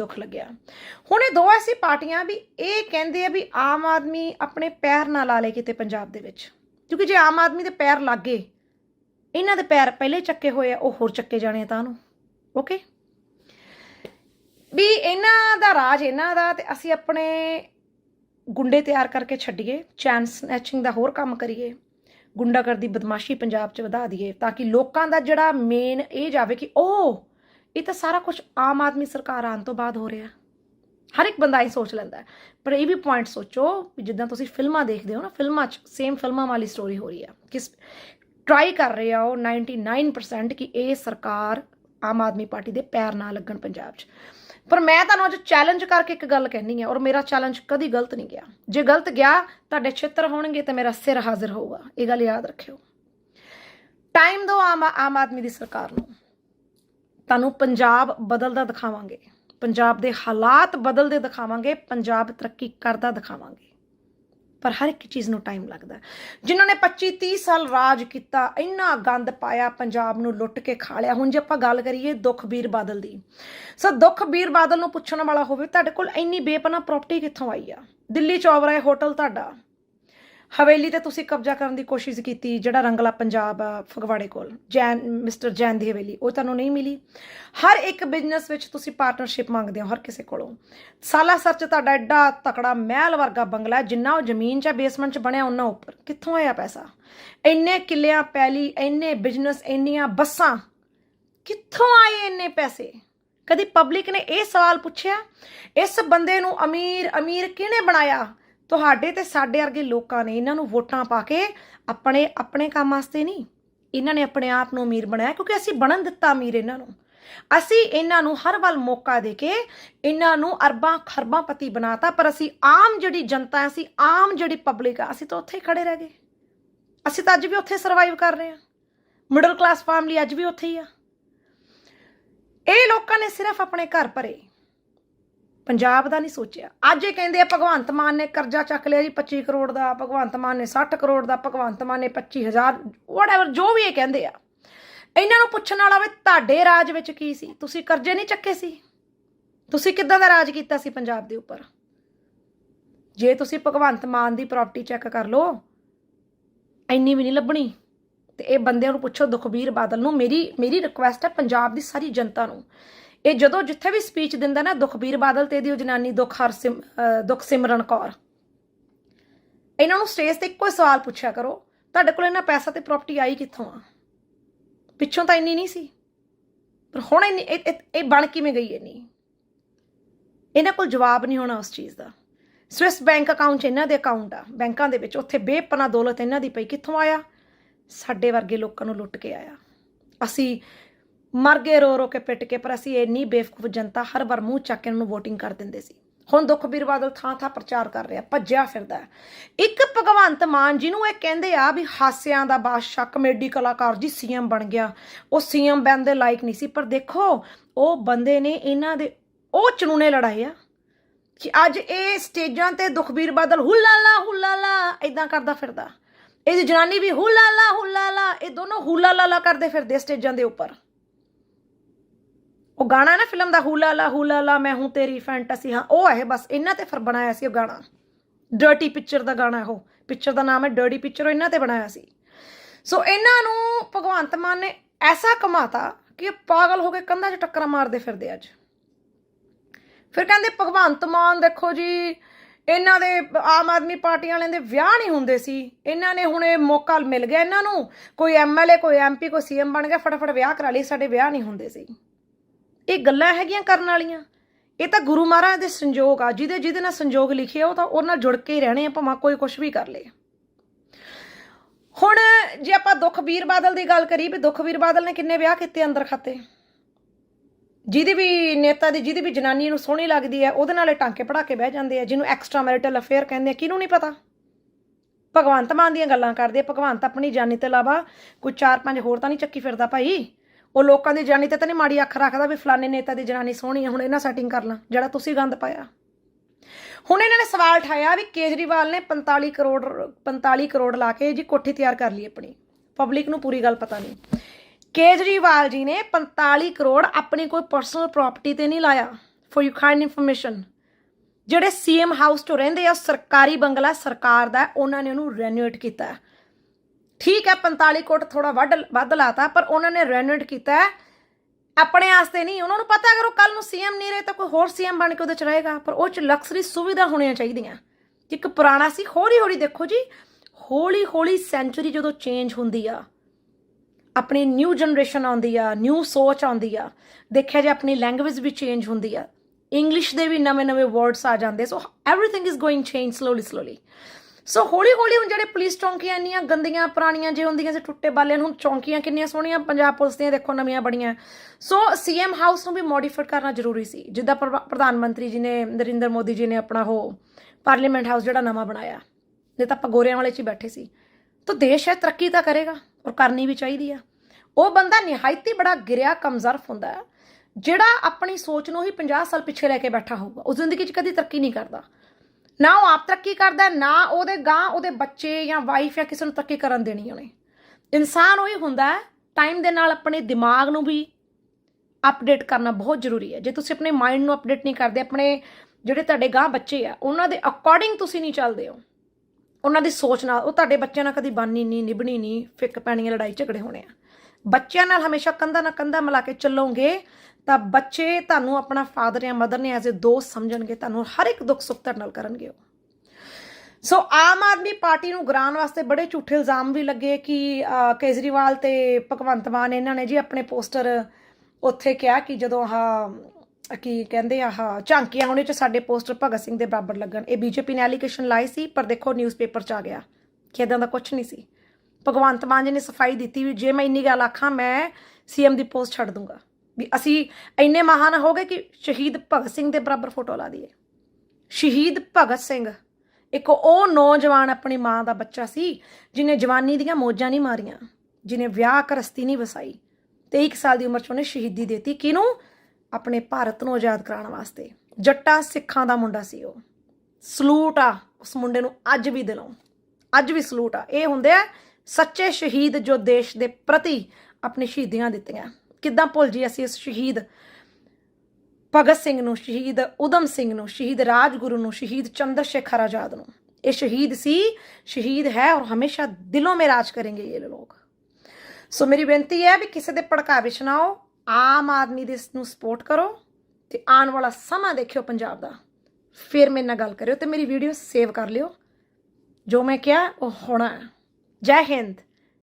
ਦੁੱਖ ਲੱਗਿਆ। ਹੁਣ ਇਹ ਦੋ ਐਸੀ ਪਾਰਟੀਆਂ ਵੀ ਇਹ ਕਹਿੰਦੇ ਆ ਵੀ ਆਮ ਆਦਮੀ ਆਪਣੇ ਪੈਰ ਨਾ ਲਾ ਲੇ ਕਿਤੇ ਪੰਜਾਬ ਦੇ ਵਿੱਚ। ਕਿਉਂਕਿ ਜੇ ਆਮ ਆਦਮੀ ਦੇ ਪੈਰ ਲੱਗੇ, ਇਹਨਾਂ ਦੇ ਪੈਰ ਪਹਿਲੇ ਚੱਕੇ ਹੋਏ ਆ, ਉਹ ਹੋਰ ਚੱਕੇ ਜਾਣੇ ਤਾਂ ਨੂੰ। ਓਕੇ ਵੀ ਇਹਨਾਂ ਦਾ ਰਾਜ ਇਹਨਾਂ ਦਾ ਤੇ ਅਸੀਂ ਆਪਣੇ ਗੁੰਡੇ ਤਿਆਰ ਕਰਕੇ ਛੱਡੀਏ, ਚੈਨ ਸਨੈਚਿੰਗ ਦਾ ਹੋਰ ਕੰਮ ਕਰੀਏ, ਗੁੰਡਾਗਰਦੀ, ਬਦਮਾਸ਼ੀ ਪੰਜਾਬ 'ਚ ਵਧਾ ਦਈਏ ਤਾਂ ਕਿ ਲੋਕਾਂ ਦਾ ਜਿਹੜਾ ਮੇਨ ਇਹ ਜਾਵੇ ਕਿ ਉਹ ਇਹ ਤਾਂ ਸਾਰਾ ਕੁਝ ਆਮ ਆਦਮੀ ਸਰਕਾਰ ਆਉਣ ਤੋਂ ਬਾਅਦ ਹੋ ਰਿਹਾ। ਹਰ ਇੱਕ ਬੰਦਾ ਇਹ ਸੋਚ ਲੈਂਦਾ ਪਰ ਇਹ ਵੀ ਪੁਆਇੰਟ ਸੋਚੋ ਵੀ ਜਿੱਦਾਂ ਤੁਸੀਂ ਫਿਲਮਾਂ ਦੇਖਦੇ ਹੋ ਨਾ, ਫਿਲਮਾਂ 'ਚ ਸੇਮ ਫਿਲਮਾਂ ਵਾਲੀ ਸਟੋਰੀ ਹੋ ਰਹੀ ਆ ਕਿਸ ਟਰਾਈ ਕਰ ਰਹੇ ਆ ਉਹ 99% ਕਿ ਇਹ ਸਰਕਾਰ ਆਮ ਆਦਮੀ ਪਾਰਟੀ ਦੇ ਪੈਰ ਨਾ ਲੱਗਣ ਪੰਜਾਬ 'ਚ। ਪਰ ਮੈਂ ਤੁਹਾਨੂੰ ਅੱਜ ਚੈਲੰਜ ਕਰਕੇ ਇੱਕ ਗੱਲ ਕਹਿਣੀ ਹੈ ਔਰ ਮੇਰਾ ਚੈਲੰਜ ਕਦੀ ਗਲਤ ਨਹੀਂ ਗਿਆ। ਜੇ ਗਲਤ ਗਿਆ, ਤੁਹਾਡੇ ਛਿੱਤਰ ਹੋਣਗੇ ਤੇ ਮੇਰਾ ਸਿਰ ਹਾਜ਼ਰ ਹੋਊਗਾ। ਇਹ ਗੱਲ ਯਾਦ ਰੱਖਿਓ। ਟਾਈਮ ਦਿਓ ਆਮ ਆਮ ਆਦਮੀ ਦੀ ਸਰਕਾਰ ਨੂੰ। ਤੁਹਾਨੂੰ ਪੰਜਾਬ ਬਦਲਦਾ ਦਿਖਾਵਾਂਗੇ। ਪੰਜਾਬ ਦੇ ਹਾਲਾਤ ਬਦਲਦੇ ਦਿਖਾਵਾਂਗੇ, ਪੰਜਾਬ ਤਰੱਕੀ ਕਰਦਾ ਦਿਖਾਵਾਂਗੇ। ਪਰ ਹਰ ਇੱਕ ਚੀਜ਼ ਨੂੰ ਟਾਈਮ ਲੱਗਦਾ ਜਿਨ੍ਹਾਂ ਨੇ 25 30 ਸਾਲ ਰਾਜ ਕੀਤਾ, ਇੰਨਾ ਗੰਦ ਪਾਇਆ, ਪੰਜਾਬ ਨੂੰ ਲੁੱਟ ਕੇ ਖਾ ਲਿਆ। ਹੁਣ ਜੇ ਆਪਾਂ ਗੱਲ ਕਰੀਏ ਦੁਖਬੀਰ ਬਾਦਲ ਦੀ, ਸੋ ਦੁਖਬੀਰ ਬਾਦਲ ਨੂੰ ਪੁੱਛਣ ਵਾਲਾ ਹੋਵੇ, ਤੁਹਾਡੇ ਕੋਲ ਇੰਨੀ ਬੇਪਨਾ ਪ੍ਰਾਪਰਟੀ ਕਿੱਥੋਂ ਆਈ ਆ? ਦਿੱਲੀ ਚੌਵਰਾਏ ਹੋਟਲ ਤੁਹਾਡਾ ਹਵੇਲੀ ਤੇ ਤੁਸੀਂ ਕਬਜ਼ਾ ਕਰਨ ਦੀ ਕੋਸ਼ਿਸ਼ ਕੀਤੀ, ਜਿਹੜਾ ਰੰਗਲਾ ਪੰਜਾਬ ਆ ਫਗਵਾੜੇ ਕੋਲ, ਜੈਨ, ਮਿਸਟਰ ਜੈਨ ਦੀ ਹਵੇਲੀ, ਉਹ ਤੁਹਾਨੂੰ ਨਹੀਂ ਮਿਲੀ। ਹਰ ਇੱਕ ਬਿਜ਼ਨਸ ਵਿੱਚ ਤੁਸੀਂ ਪਾਰਟਨਰਸ਼ਿਪ ਮੰਗਦੇ ਹੋ ਹਰ ਕਿਸੇ ਕੋਲੋਂ। ਸਾਲਾ 'ਚ ਤੁਹਾਡਾ ਐਡਾ ਤਕੜਾ ਮਹਿਲ ਵਰਗਾ ਬੰਗਲਾ ਜਿੰਨਾ ਉਹ ਜ਼ਮੀਨ 'ਚ ਬੇਸਮੈਂਟ 'ਚ ਬਣਿਆ ਉਹਨਾਂ ਉੱਪਰ। ਕਿੱਥੋਂ ਆਇਆ ਪੈਸਾ? ਇੰਨੇ ਕਿੱਲਿਆਂ ਪੈਲੀ, ਇੰਨੇ ਬਿਜ਼ਨਸ ਇੰਨੀਆਂ ਬੱਸਾਂ, ਕਿੱਥੋਂ ਆਏ ਇੰਨੇ ਪੈਸੇ? ਕਦੀ ਪਬਲਿਕ ਨੇ ਇਹ ਸਵਾਲ ਪੁੱਛਿਆ? ਇਸ ਬੰਦੇ ਨੂੰ ਅਮੀਰ ਅਮੀਰ ਕਿਹਨੇ ਬਣਾਇਆ? ਤੁਹਾਡੇ ਤੇ ਸਾਡੇ ਵਰਗੇ ਲੋਕਾਂ ਨੇ ਇਹਨਾਂ ਨੂੰ ਵੋਟਾਂ ਪਾ ਕੇ ਆਪਣੇ ਆਪਣੇ ਕੰਮ ਵਾਸਤੇ ਨਹੀਂ, ਇਹਨਾਂ ਨੇ ਆਪਣੇ ਆਪ ਨੂੰ ਅਮੀਰ ਬਣਾਇਆ, ਕਿਉਂਕਿ ਅਸੀਂ ਬਣਨ ਦਿੱਤਾ ਅਮੀਰ ਇਹਨਾਂ ਨੂੰ। ਅਸੀਂ ਇਹਨਾਂ ਨੂੰ ਹਰ ਵੱਲ ਮੌਕਾ ਦੇ ਕੇ ਇਹਨਾਂ ਨੂੰ ਅਰਬਾਂ ਖਰਬਾਂ ਪਤੀ ਬਣਾਤਾ, ਪਰ ਅਸੀਂ ਆਮ ਜਿਹੜੀ ਜਨਤਾ ਅਸੀਂ ਆਮ ਜਿਹੜੀ ਪਬਲਿਕ ਆ, ਅਸੀਂ ਤਾਂ ਉੱਥੇ ਹੀ ਖੜੇ ਰਹਿ ਗਏ। ਅਸੀਂ ਤਾਂ ਅੱਜ ਵੀ ਉੱਥੇ ਸਰਵਾਈਵ ਕਰ ਰਹੇ ਹਾਂ। ਮਿਡਲ ਕਲਾਸ ਫੈਮਿਲੀ ਅੱਜ ਵੀ ਉੱਥੇ ਹੀ ਆ। ਇਹ ਲੋਕਾਂ ਨੇ ਸਿਰਫ ਆਪਣੇ ਘਰ ਭਰੇ। ਪੰਜਾਬ ਦਾ ਨਹੀਂ ਸੋਚਿਆ। ਅੱਜ ਇਹ ਕਹਿੰਦੇ ਆ, ਭਗਵੰਤ ਮਾਨ ਨੇ ਕਰਜ਼ਾ ਚੱਕ ਲਿਆ ਜੀ 25 ਕਰੋੜ ਦਾ, ਭਗਵੰਤ ਮਾਨ ਨੇ 60 ਕਰੋੜ ਦਾ, ਭਗਵੰਤ ਮਾਨ ਨੇ 25000 ਵਟਐਵਰ ਜੋ ਵੀ ਇਹ ਕਹਿੰਦੇ ਆ। ਇਹਨਾਂ ਨੂੰ ਪੁੱਛਣ ਵਾਲਾ ਵੀ ਤੁਹਾਡੇ ਰਾਜ ਵਿੱਚ ਕੀ ਸੀ? ਤੁਸੀਂ ਕਰਜ਼ੇ ਨਹੀਂ ਚੱਕੇ ਸੀ? ਤੁਸੀਂ ਕਿੱਦਾਂ ਦਾ ਰਾਜ ਕੀਤਾ ਸੀ ਪੰਜਾਬ ਦੇ ਉੱਪਰ? ਜੇ ਤੁਸੀਂ ਭਗਵੰਤ ਮਾਨ ਦੀ ਪ੍ਰਾਪਰਟੀ ਚੈੱਕ ਕਰ ਲਓ, ਇੰਨੀ ਵੀ ਨਹੀਂ ਲੱਭਣੀ। ਤੇ ਇਹ ਬੰਦਿਆਂ ਨੂੰ ਪੁੱਛੋ, ਦੁਖਬੀਰ ਬਾਦਲ ਨੂੰ, ਮੇਰੀ ਮੇਰੀ ਰਿਕੁਐਸਟ ਹੈ ਪੰਜਾਬ ਦੀ ਸਾਰੀ ਜਨਤਾ ਨੂੰ। ਇਹ ਜਦੋਂ ਜਿੱਥੇ ਵੀ ਸਪੀਚ ਦਿੰਦਾ ਨਾ ਦੁਖਬੀਰ ਬਾਦਲ ਤੇ ਇਹਦੀ ਉਹ ਜਨਾਨੀ ਦੁਖ ਹਰ ਸਿਮ ਦੁਖ ਸਿਮਰਨ ਕੌਰ। ਇਹਨਾਂ ਨੂੰ ਸਟੇਜ ਤੇ ਇੱਕੋ ਹੀ ਸਵਾਲ ਪੁੱਛਿਆ ਕਰੋ, ਤੁਹਾਡੇ ਕੋਲ ਇਹਨਾਂ ਪੈਸਾ ਤੇ ਪ੍ਰਾਪਰਟੀ ਆਈ ਕਿੱਥੋਂ ਆ? ਪਿੱਛੋਂ ਤਾਂ ਇੰਨੀ ਨਹੀਂ ਸੀ। ਪਰ ਹੁਣ ਇੰਨੀ ਇਹ- ਇਹ ਇਹ ਬਣ ਕਿਵੇਂ ਗਈ ਇੰਨੀ? ਇਹਨਾਂ ਕੋਲ ਜਵਾਬ ਨਹੀਂ ਹੋਣਾ ਉਸ ਚੀਜ਼ ਦਾ। ਸਵਿਸ ਬੈਂਕ ਅਕਾਊਂਟ 'ਚ ਇਹਨਾਂ ਦੇ ਅਕਾਊਂਟ ਆ। ਬੈਂਕਾਂ ਦੇ ਵਿੱਚ ਉੱਥੇ ਬੇਪਨਾ ਦੌਲਤ ਇਹਨਾਂ ਦੀ ਪਈ। ਕਿੱਥੋਂ ਆਇਆ? ਸਾਡੇ ਵਰਗੇ ਲੋਕਾਂ ਨੂੰ ਲੁੱਟ ਕੇ ਆਇਆ। ਅਸੀਂ ਮਰ ਗਏ ਰੋ ਰੋ ਕੇ ਪਿੱਟ ਕੇ, ਪਰ ਅਸੀਂ ਇੰਨੀ ਬੇਵਕੂਫ ਜਨਤਾ ਹਰ ਵਾਰ ਮੂੰਹ ਚੱਕ ਕੇ ਇਹਨਾਂ ਨੂੰ VOTING ਕਰ ਦਿੰਦੇ ਸੀ। ਹੁਣ ਦੁਖਬੀਰ ਬਾਦਲ ਥਾਂ ਥਾਂ ਪ੍ਰਚਾਰ ਕਰ ਰਿਹਾ, ਭੱਜਿਆ ਫਿਰਦਾ ਇੱਕ ਭਗਵੰਤ ਮਾਨ ਜਿਹਨੂੰ ਇਹ ਕਹਿੰਦੇ ਆ ਵੀ ਹਾਸਿਆਂ ਦਾ ਬਾਦਸ਼ਾਹ, ਕਮੇਡੀ ਕਲਾਕਾਰ ਜੀ ਸੀਐਮ ਬਣ ਗਿਆ। ਉਹ ਸੀਐਮ ਬਣ ਦੇ ਲਾਇਕ ਨਹੀਂ ਸੀ, ਪਰ ਦੇਖੋ, ਉਹ ਬੰਦੇ ਨੇ ਇਹਨਾਂ ਦੇ, ਉਹ ਚਨੂਨੇ ਲੜਾਏ ਆ। ਕਿ ਅੱਜ ਇਹ ਸਟੇਜਾਂ ਤੇ ਦੁਖਬੀਰ ਬਾਦਲ ਹੁਲਾਲਾ ਹੁਲਾਲਾ ਇਦਾਂ ਕਰਦਾ ਫਿਰਦਾ। ਇਹਦੀ ਜਨਾਨੀ ਵੀ ਹੁਲਾਲਾ ਹੁਲਾਲਾ, ਇਹ ਦੋਨੋਂ ਹੁਲਾਲਾ ਕਰਦੇ ਫਿਰਦੇ ਸਟੇਜਾਂ ਦੇ ਉੱਪਰ। ਉਹ ਗਾਣਾ ਨਾ ਫਿਲਮ ਦਾ ਹੁਲਾਲਾ ਹੁਲਾਲਾ, ਮੈਂ ਹੂੰ ਤੇਰੀ ਫੈਂਟਸੀ, ਹਾਂ, ਉਹ ਹੈ, ਬਸ ਇਹਨਾਂ ਤੇ ਫਿਰ ਬਣਾਇਆ ਸੀ ਉਹ ਗਾਣਾ। ਡਰਟੀ ਪਿਕਚਰ ਦਾ ਗਾਣਾ ਉਹ। ਪਿਕਚਰ ਦਾ ਨਾਮ ਹੈ ਡਰਟੀ ਪਿਕਚਰ ਉਹ ਇਹਨਾਂ ਤੇ ਬਣਾਇਆ ਸੀ। ਸੋ ਇਹਨਾਂ ਨੂੰ ਭਗਵੰਤ ਮਾਨ ਨੇ ਐਸਾ ਕਮਾਤਾ ਕਿ ਇਹ ਪਾਗਲ ਹੋ ਕੇ ਕੰਧਾਂ 'ਚ ਟੱਕਰਾਂ ਮਾਰਦੇ ਫਿਰਦੇ ਅੱਜ। ਫਿਰ ਕਹਿੰਦੇ ਭਗਵੰਤ ਮਾਨ, ਦੇਖੋ ਜੀ, ਇਹਨਾਂ ਦੇ ਆਮ ਆਦਮੀ ਪਾਰਟੀ ਵਾਲਿਆਂ ਦੇ ਵਿਆਹ ਨਹੀਂ ਹੁੰਦੇ ਸੀ। ਇਹਨਾਂ ਨੇ ਹੁਣ ਇਹ ਮੌਕਾ ਮਿਲ ਗਿਆ ਇਹਨਾਂ ਨੂੰ। ਕੋਈ ਐਮਐਲਏ ਕੋਈ ਐਮਪੀ ਕੋਈ ਸੀਐਮ ਬਣ ਗਿਆ, ਫਟਾਫਟ ਵਿਆਹ ਕਰਾ ਲਈ ਸਾਡੇ ਵਿਆਹ ਨਹੀਂ ਹੁੰਦੇ ਸੀ। ਇਹ ਗੱਲਾਂ ਹੈਗੀਆਂ ਕਰਨ ਵਾਲੀਆਂ। ਇਹ ਤਾਂ ਗੁਰੂ ਮਹਾਰਾਜ ਦੇ ਸੰਜੋਗ ਆ, ਜਿਹਦੇ ਜਿਹਦੇ ਨਾਲ ਸੰਜੋਗ ਲਿਖੇ ਉਹ ਤਾਂ ਉਹਨਾਂ ਨਾਲ ਜੁੜ ਕੇ ਹੀ ਰਹਿਣੇ ਆ, ਭਾਵੇਂ ਕੋਈ ਕੁਝ ਵੀ ਕਰ ਲੇ ਹੁਣ ਜੇ ਆਪਾਂ ਦੁਖਬੀਰ ਬਾਦਲ ਦੀ ਗੱਲ ਕਰੀ ਵੀ ਦੁਖਬੀਰ ਬਾਦਲ ਨੇ ਕਿੰਨੇ ਵਿਆਹ ਕੀਤੇ ਅੰਦਰ ਖਾਤੇ। ਜਿਹਦੀ ਵੀ ਨੇਤਾ ਦੀ, ਜਿਹਦੀ ਵੀ ਜਨਾਨੀ ਨੂੰ ਸੋਹਣੀ ਲੱਗਦੀ ਹੈ ਉਹਦੇ ਨਾਲੇ ਟਾਂਕੇ ਪੜਾ ਕੇ ਬਹਿ ਜਾਂਦੇ ਆ, ਜਿਹਨੂੰ ਐਕਸਟਰਾ ਮੈਰਿਟਲ ਅਫੇਅਰ ਕਹਿੰਦੇ ਆ, ਕਿਹਨੂੰ ਨਹੀਂ ਪਤਾ? ਭਗਵੰਤ ਮਾਨ ਦੀਆਂ ਗੱਲਾਂ ਕਰਦੇ ਭਗਵੰਤ ਆਪਣੀ ਜਾਨੀ ਤੋਂ ਇਲਾਵਾ ਕੋਈ ਚਾਰ ਪੰਜ ਹੋਰ ਤਾਂ ਨਹੀਂ ਚੱਕੀ ਫਿਰਦਾ ਭਾਈ। ਉਹ ਲੋਕਾਂ ਦੀ ਜਾਨੀ ਤੇ ਤਾਂ ਨਹੀਂ ਮਾੜੀ ਅੱਖ ਰੱਖਦਾ ਵੀ ਫਲਾਣੇ ਨੇਤਾ ਦੀ ਜਨਾਨੀ ਸੋਹਣੀ ਹੈ ਹੁਣ ਇਹਨਾਂ ਸੈਟਿੰਗ ਕਰ ਲਾਂ, ਜਿਹੜਾ ਤੁਸੀਂ ਗੰਦ ਪਾਇਆ। ਹੁਣ ਇਹਨਾਂ ਨੇ ਸਵਾਲ ਉਠਾਇਆ ਵੀ ਕੇਜਰੀਵਾਲ ਨੇ 45 ਕਰੋੜ 45 ਕਰੋੜ ਲਾ ਕੇ ਜੀ ਕੋਠੀ ਤਿਆਰ ਕਰ ਲਈ ਆਪਣੀ। ਪਬਲਿਕ ਨੂੰ ਪੂਰੀ ਗੱਲ ਪਤਾ ਨਹੀਂ। ਕੇਜਰੀਵਾਲ ਜੀ ਨੇ 45 ਕਰੋੜ ਆਪਣੀ ਕੋਈ ਪਰਸਨਲ ਪ੍ਰਾਪਰਟੀ ਤੇ ਨਹੀਂ ਲਾਇਆ ਫॉर ਯੂ ਕਾਈਂਡ ਇਨਫੋਰਮੇਸ਼ਨ ਜਿਹੜੇ ਸੀਐਮ ਹਾਊਸ 'ਚ ਰਹਿੰਦੇ ਆ ਸਰਕਾਰੀ ਬੰਗਲਾ ਸਰਕਾਰ ਦਾ ਉਹਨਾਂ ਨੇ ਉਹਨੂੰ ਰੈਨੋਵੇਟ ਕੀਤਾ ਠੀਕ ਹੈ 45 ਕੋਟ ਥੋੜਾ ਵੱਧ ਵੱਧ ਲਾਤਾ, ਪਰ ਉਹਨਾਂ ਨੇ ਰੈਨੋਵੇਟ ਕੀਤਾ ਆਪਣੇ ਆਸਤੇ ਨਹੀਂ, ਉਹਨਾਂ ਨੂੰ ਪਤਾ ਅਗਰ ਉਹ ਕੱਲ ਨੂੰ ਸੀਐਮ ਨਹੀਂ ਰਹੇ ਤਾਂ ਕੋਈ ਹੋਰ ਸੀਐਮ ਬਣ ਕੇ ਉਹਦੇ ਚ ਰਹੇਗਾ, ਪਰ ਉਹ ਚ ਲਕਸਰੀ ਸੁਵਿਧਾ ਹੋਣੀਆਂ ਚਾਹੀਦੀਆਂ। ਇੱਕ ਪੁਰਾਣਾ ਸੀ ਹੌਲੀ ਹੌਲੀ ਦੇਖੋ ਜੀ ਹੌਲੀ ਹੌਲੀ ਸੈਂਚੁਰੀ ਜਦੋਂ ਚੇਂਜ ਹੁੰਦੀ ਆ, ਆਪਣੀ ਨਿਊ ਜਨਰੇਸ਼ਨ ਆਉਂਦੀ ਆ, ਨਿਊ ਸੋਚ ਆਉਂਦੀ ਆ, ਦੇਖਿਆ ਜੇ ਆਪਣੀ ਲੈਂਗੁਏਜ ਵੀ ਚੇਂਜ ਹੁੰਦੀ ਆ, ਇੰਗਲਿਸ਼ ਦੇ ਵੀ ਨਵੇਂ-ਨਵੇਂ ਵਰਡਸ ਆ ਜਾਂਦੇ so everything is going change slowly slowly so ਹੌਲੀ ਹੌਲੀ ਹੁਣ ਜਿਹੜੇ ਪੁਲਿਸ ਚੌਂਕੀਆਂ ਇੰਨੀਆਂ ਗੰਦੀਆਂ ਪੁਰਾਣੀਆਂ ਜੇ ਹੁੰਦੀਆਂ ਸੀ, ਟੁੱਟੇ ਬਾਲੇ ਨੂੰ, ਹੁਣ ਚੌਂਕੀਆਂ ਕਿੰਨੀਆਂ ਸੋਹਣੀਆਂ, ਪੰਜਾਬ ਪੁਲਿਸ ਦੀਆਂ ਦੇਖੋ ਨਵੀਆਂ ਬੜੀਆਂ ਸੋ ਸੀਐਮ ਹਾਊਸ ਨੂੰ ਵੀ ਮੋਡੀਫਾਈ ਕਰਨਾ ਜ਼ਰੂਰੀ ਸੀ, ਜਿੱਦਾਂ ਪ੍ਰਵਾ- ਪ੍ਰਧਾਨ ਮੰਤਰੀ ਜੀ ਨੇ, ਨਰਿੰਦਰ ਮੋਦੀ ਜੀ ਨੇ ਆਪਣਾ ਉਹ ਪਾਰਲੀਮੈਂਟ ਹਾਊਸ ਜਿਹੜਾ ਨਵਾਂ ਬਣਾਇਆ, ਨਹੀਂ ਤਾਂ ਆਪਾਂ ਗੋਰਿਆਂ ਵਾਲੇ 'ਚ ਹੀ ਬੈਠੇ ਸੀ। ਤਾਂ ਦੇਸ਼ ਹੈ, ਤਰੱਕੀ ਤਾਂ ਕਰੇਗਾ, ਔਰ ਕਰਨੀ ਵੀ ਚਾਹੀਦੀ ਆ। ਉਹ ਬੰਦਾ ਨਿਹਾਇਤੀ ਬੜਾ ਗਿਰਿਆ ਕਮਜ਼ਰਫ ਹੁੰਦਾ ਜਿਹੜਾ ਆਪਣੀ ਸੋਚ ਨੂੰ ਹੀ 50 ਸਾਲ ਪਿੱਛੇ ਲੈ ਕੇ ਬੈਠਾ ਹੋਊਗਾ, ਉਹ ਜ਼ਿੰਦਗੀ 'ਚ ਕਦੀ ਤਰੱਕੀ ਨਹੀਂ ਕਰਦਾ। ਨਾ ਉਹ ਆਪ ਤਰੱਕੀ ਕਰਦਾ, ਨਾ ਉਹਦੇ ਗਾਂ ਉਹਦੇ ਬੱਚੇ ਜਾਂ ਵਾਈਫ ਜਾਂ ਕਿਸੇ ਨੂੰ ਤਰੱਕੀ ਕਰਨ ਦੇਣੀ ਉਹਨੇ। ਇਨਸਾਨ ਉਹੀ ਹੁੰਦਾ ਟਾਈਮ ਦੇ ਨਾਲ ਆਪਣੇ ਦਿਮਾਗ ਨੂੰ ਵੀ ਅਪਡੇਟ ਕਰਨਾ ਬਹੁਤ ਜ਼ਰੂਰੀ ਹੈ। ਜੇ ਤੁਸੀਂ ਆਪਣੇ ਮਾਈਂਡ ਨੂੰ ਅਪਡੇਟ ਨਹੀਂ ਕਰਦੇ, ਆਪਣੇ ਜਿਹੜੇ ਤੁਹਾਡੇ ਗਾਂ ਬੱਚੇ ਆ, ਉਹਨਾਂ ਦੇ ਅਕੋਰਡਿੰਗ ਤੁਸੀਂ ਨਹੀਂ ਚੱਲਦੇ ਹੋ। ਉਹਨਾਂ ਦੀ ਸੋਚ ਨਾਲ ਉਹ ਤੁਹਾਡੇ ਬੱਚਿਆਂ ਨਾਲ ਕਦੀ ਬਣਨੀ ਨਹੀਂ, ਨਿਭਣੀ ਨਹੀਂ, ਫਿੱਕ ਪੈਣੀਆਂ, ਲੜਾਈ ਝਗੜੇ ਹੋਣੇ ਆ। ਬੱਚਿਆਂ ਨਾਲ ਹਮੇਸ਼ਾ ਕੰਧਾ ਨਾਲ ਕੰਧਾ ਮਿਲਾ ਕੇ ਚੱਲੋਗੇ, ਤਾਂ ਬੱਚੇ ਤੁਹਾਨੂੰ ਆਪਣਾ ਫਾਦਰ ਜਾਂ ਮਦਰ ਨੇ ਐਜ਼ ਅ ਦੋਸਤ ਸਮਝਣਗੇ, ਤੁਹਾਨੂੰ ਹਰ ਇੱਕ ਦੁੱਖ ਸੁੱਖ ਤੁਹਾਡੇ ਨਾਲ ਕਰਨਗੇ ਉਹ। ਸੋ ਆਮ ਆਦਮੀ ਪਾਰਟੀ ਨੂੰ ਗਰਾਉਣ ਵਾਸਤੇ ਬੜੇ ਝੂਠੇ ਇਲਜ਼ਾਮ ਵੀ ਲੱਗੇ ਕਿ ਕੇਜਰੀਵਾਲ ਤੇ ਭਗਵੰਤ ਮਾਨ ਇਹਨਾਂ ਨੇ ਜੀ ਆਪਣੇ ਪੋਸਟਰ ਉੱਥੇ ਕਿਹਾ ਕਿ ਜਦੋਂ ਆਹ, ਕੀ ਕਹਿੰਦੇ ਆਹ, ਝਾਂਕੀਆਂ ਹੋਣੇ ਚ ਸਾਡੇ ਪੋਸਟਰ ਭਗਤ ਸਿੰਘ ਦੇ ਬਰਾਬਰ ਲੱਗਣ। ਇਹ ਬੀਜੇਪੀ ਨੇ ਐਲੀਗੇਸ਼ਨ ਲਾਈ ਸੀ, ਪਰ ਦੇਖੋ ਨਿਊਜ਼ਪੇਪਰ ਚ ਆ ਗਿਆ। ਕਿ ਇਦਾਂ ਦਾ ਕੁਝ ਨਹੀਂ ਸੀ। ਭਗਵੰਤ ਮਾਨ ਜੀ ਨੇ ਸਫ਼ਾਈ ਦਿੱਤੀ ਵੀ ਜੇ ਮੈਂ ਇੰਨੀ ਗੱਲ ਆਖਾਂ, ਮੈਂ ਸੀਐਮ ਦੀ ਪੋਸਟ ਛੱਡ ਦੂੰਗਾ। ਵੀ ਅਸੀਂ ਇੰਨੇ ਮਹਾਨ ਹੋ ਗਏ ਕਿ ਸ਼ਹੀਦ ਭਗਤ ਸਿੰਘ ਦੇ ਬਰਾਬਰ ਫੋਟੋ ਲਾ ਦਈਏ। ਸ਼ਹੀਦ ਭਗਤ ਸਿੰਘ, ਇੱਕ ਉਹ ਨੌਜਵਾਨ ਆਪਣੀ ਮਾਂ ਦਾ ਬੱਚਾ ਸੀ ਜਿਨੇ ਜਵਾਨੀ ਦੀਆਂ ਮੌਜਾਂ ਨਹੀਂ ਮਾਰੀਆਂ ਜਿਨੇ ਵਿਆਹ ਕਰਸਤੀ ਨਹੀਂ ਵਸਾਈ 23 ਸਾਲ ਦੀ ਉਮਰ 'ਚ ਉਹਨੇ ਸ਼ਹੀਦੀ ਦਿੱਤੀ ਕਿਹਨੂੰ? ਆਪਣੇ ਭਾਰਤ ਨੂੰ ਆਜ਼ਾਦ ਕਰਾਉਣ ਵਾਸਤੇ। ਜੱਟਾ ਸਿੱਖਾਂ ਦਾ ਮੁੰਡਾ ਸੀ ਉਹ। ਸਲੂਟ ਆ ਉਸ ਮੁੰਡੇ ਨੂੰ ਅੱਜ ਵੀ ਦਿਲੋਂ। ਅੱਜ ਵੀ ਸਲੂਟ ਆ। ਇਹ ਹੁੰਦੇ ਆ ਸੱਚੇ ਸ਼ਹੀਦ ਜੋ ਦੇਸ਼ ਦੇ ਪ੍ਰਤੀ ਆਪਣੀ ਸ਼ਹੀਦੀਆਂ ਦਿੱਤੀਆਂ। ਕਿੱਦਾਂ ਭੁੱਲ ਜੀ ਅਸੀਂ ਇਸ ਸ਼ਹੀਦ ਭਗਤ ਸਿੰਘ ਨੂੰ, ਸ਼ਹੀਦ ਉਦਮ ਸਿੰਘ ਨੂੰ, ਸ਼ਹੀਦ ਰਾਜਗੁਰੂ ਨੂੰ, ਸ਼ਹੀਦ ਚੰਦਰ ਸ਼ੇਖਰ ਆਜ਼ਾਦ ਨੂੰ। ਇਹ ਸ਼ਹੀਦ ਸੀ, ਸ਼ਹੀਦ ਹੈ ਔਰ ਹਮੇਸ਼ਾ ਦਿਲੋਂ ਮੇਂ ਰਾਜ ਕरेंगे ਇਹ ਲੋਕ। ਸੋ ਮੇਰੀ ਬੇਨਤੀ ਹੈ ਵੀ ਕਿਸੇ ਦੇ ਭੜਕਾਵੇ ਚ ਨਾ ਆਓ, ਆਮ ਆਦਮੀ ਦੇ ਇਸ ਨੂੰ ਸਪੋਰਟ ਕਰੋ ਤੇ ਆਉਣ ਵਾਲਾ ਸਮਾਂ ਦੇਖਿਓ ਪੰਜਾਬ ਦਾ। ਫਿਰ ਮੇਰੇ ਨਾਲ ਗੱਲ ਕਰਿਓ ਤੇ ਮੇਰੀ ਵੀਡੀਓ ਸੇਵ ਕਰ ਲਿਓ। ਜੋ ਮੈਂ ਕਿਹਾ, ਉਹ ਹੋਣਾ ਹੈ। ਜੈ ਹਿੰਦ